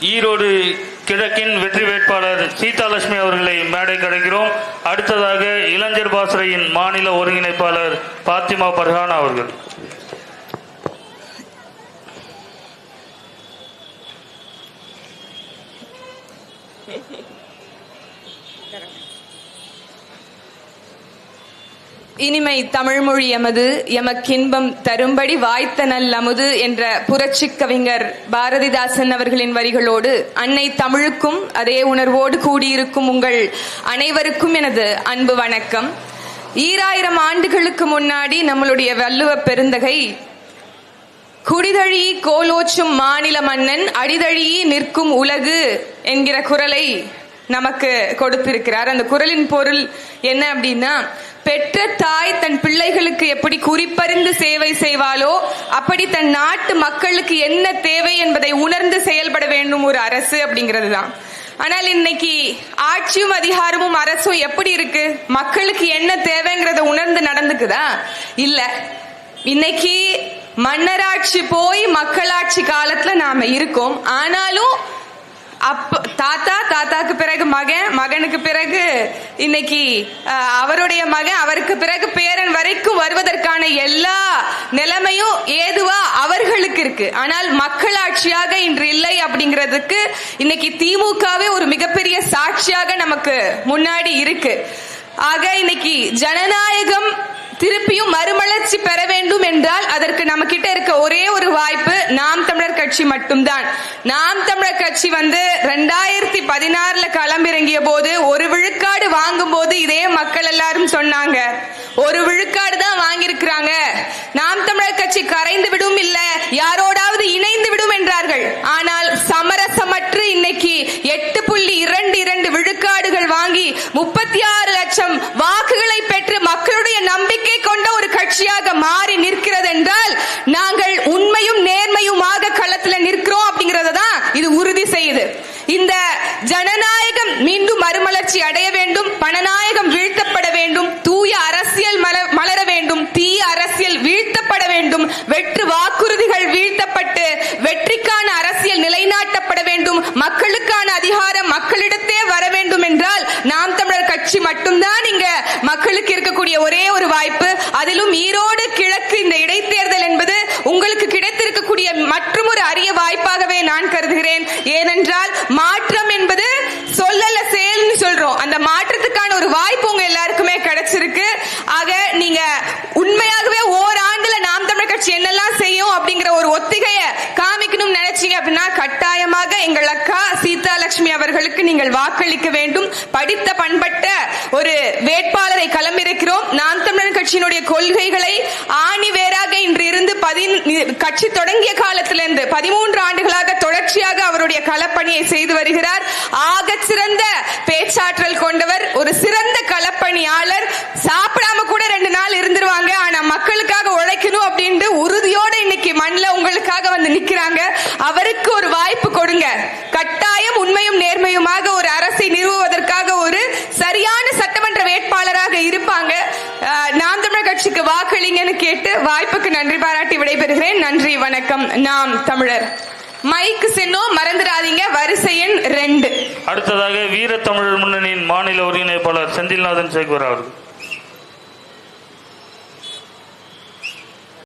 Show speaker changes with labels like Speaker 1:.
Speaker 1: ஈரோடு கிழக்கின் வெற்றி வேட்பாளர் சீதாலட்சுமி அவர்களை மேடை கிடைக்கிறோம். அடுத்ததாக இளைஞர் பாசறையின் மாநில ஒருங்கிணைப்பாளர் பாத்திமா பர்ஹானா அவர்கள்.
Speaker 2: இனிமை தமிழ்மொழி எமது எமக்கின்பம் தரும்படி வாய்த்த நல்லமுது என்ற புரட்சிக் கவிஞர் பாரதிதாசன் அவர்களின் வரிகளோடு அன்னை தமிழுக்கும் அதே உணர்வோடு கூடியிருக்கும் உங்கள் அனைவருக்கும் எனது அன்பு வணக்கம். ஈராயிரம் ஆண்டுகளுக்கு முன்னாடி நம்மளுடைய வள்ளுவ பெருந்தகை குடிதழி கோலோச்சும் மாநில மன்னன் அடிதழி நிற்கும் உலகு என்கிற குரலை நமக்கு கொடுத்திருக்கிறார். அந்த குரலின் பொருள் என்ன அப்படின்னா பெற்ற தாய் தன் பிள்ளைகளுக்கு எப்படி குறிப்பறிந்து சேவை செய்வாளோ அப்படி தன் நாட்டு மக்களுக்கு என்ன தேவை என்பதை உணர்ந்து செயல்பட வேண்டும் ஒரு அரசு அப்படிங்கிறது தான் ஆனால் இன்னைக்கு ஆட்சியும் அதிகாரமும் அரசும் எப்படி இருக்கு? மக்களுக்கு என்ன தேவைங்கிறத உணர்ந்து நடந்துக்குதா? இல்ல. இன்னைக்கு மன்னராட்சி போய் மக்களாட்சி காலத்துல நாம இருக்கோம். ஆனாலும் அப்ப தாத்தா தாத்தாக்கு பிறகு மகன் மகனுக்கு பிறகு இன்னைக்கு அவருடைய மகன் அவருக்கு பிறகு பேரன் வரைக்கும் வருவதற்கான எல்லா நிலைமையும் ஏதுவா அவர்களுக்கு இருக்கு. ஆனால் மக்களாட்சியாக இன்று இல்லை அப்படிங்கிறதுக்கு இன்னைக்கு திமுகவே ஒரு மிகப்பெரிய சாட்சியாக நமக்கு முன்னாடி இருக்கு. ஆக இன்னைக்கு ஜனநாயகம் திருப்பியும் மறுமலர்ச்சி பெற வேண்டும் என்றால் அதற்கு நம்ம கிட்ட இருக்க ஒரே ஒரு வாய்ப்பு நாம் தமிழர் கட்சி மட்டும்தான். நாம் தமிழர் கட்சி வந்து ரெண்டாயிரத்தி பதினாறுல களமிறங்கிய போது ஒரு விழுக்காடு வாங்கும் போது இதே மக்கள் எல்லாரும் சொன்னாங்க. ஒரு விழுக்காடு தான் வாங்கியிருக்கிறாங்க. நாம் தமிழர் கட்சி கரைந்து விடும் இல்ல யாரோடாவது இணைந்து விடும் என்றார்கள். ஆனால் சம இந்த ஜனநாயகம் மீண்டும் மறுமலர்ச்சி அடைய வேண்டும் பணநாயகம் வீழ்த்தப்பட வேண்டும் தூய அரசியல் மல- மலர வேண்டும் தீய அரசியல் வீழ்த்தப்பட வேண்டும் வெற்று வாக்குறுதிகள் வீழ்த்தப்பட்டு வெற்றிக்கான அரசியல் நிலைநாட்டப்பட வேண்டும் மக்களுக்கான அதிகாரம் மக்களிடத்தே வர வேண்டும் என்றால் நாம் தமிழர் கட்சி மட்டும்தான் இங்க மக்களுக்கு இருக்கக்கூடிய ஒரே ஒரு வாய்ப்பு. அதிலும் ஈரோடு கிழக்கு இந்த இடைத்தேர்தல் என்பது உங்களுக்கு கிடைத்திருக்கக்கூடிய மற்றும் ஒரு அரிய வாய்ப்பாகவே நான் கருதுகிறேன். ஏனென்றால் மாற்றம் என்பது சொல்லல செயல்னு சொல்றோம். அந்த மாற்றத்துக்கான ஒரு வாய்ப்பு உங்க எல்லாருக்குமே கிடைச்சிருக்கு. ஆக நீங்க உண்மையாகவே ஓராண்டுல நாம் தமிழர் கட்சி என்னெல்லாம் செய்யும் அப்படிங்கிற ஒரு ஒத்திகைய காமிக்கணும்னு நினைச்சீங்க அப்படின்னா கட்டாயமாக எங்கள் அக்கா சீதா லட்சுமி அவர்களுக்கு நீங்கள் வாக்களிக்க வேண்டும். படித்த பண்பட்ட ஒரு வேட்பாளரை களமிறக்கிறோம். நாம் தமிழர் கட்சியினுடைய கொள்கைகளை ஆணிவே கட்சி தொடங்கிய காலத்திலிருந்து பதிமூன்று ஆண்டுகளாக தொடர்ச்சியாக அவருடைய களப்பணியை செய்து வருகிறார். ஆக சிறந்த பேச்சாற்றல் கொண்டவர் ஒரு சிறந்த களப்பணியாளர். சாப்பிடாம கூட ரெண்டு நாள் இருந்துருவாங்க. ஆனா மக்களுக்காக உழைக்கணும் அப்படின்ட்டு உறுதியோட இன்னைக்கு மண்ணில் உங்களுக்காக வந்து நிக்கிறாங்க. அவருக்கு ஒரு வாய்ப்பு கொடுங்க. வாக்களிங்கன்னு கேட்டு வாய்ப்புக்கு நன்றி பாராட்டி விடைபெறுகிறேன். நன்றி வணக்கம். நாம் தமிழர். மைக்கு சின்னம் மறந்துடாதீங்க. வரிசை எண் ரெண்டு.
Speaker 1: அடுத்ததாக வீர தமிழர் முன்னணியின் மாநில ஒருங்கிணைப்பாளர் செந்தில்நாதன் சேகர் அவர்கள்.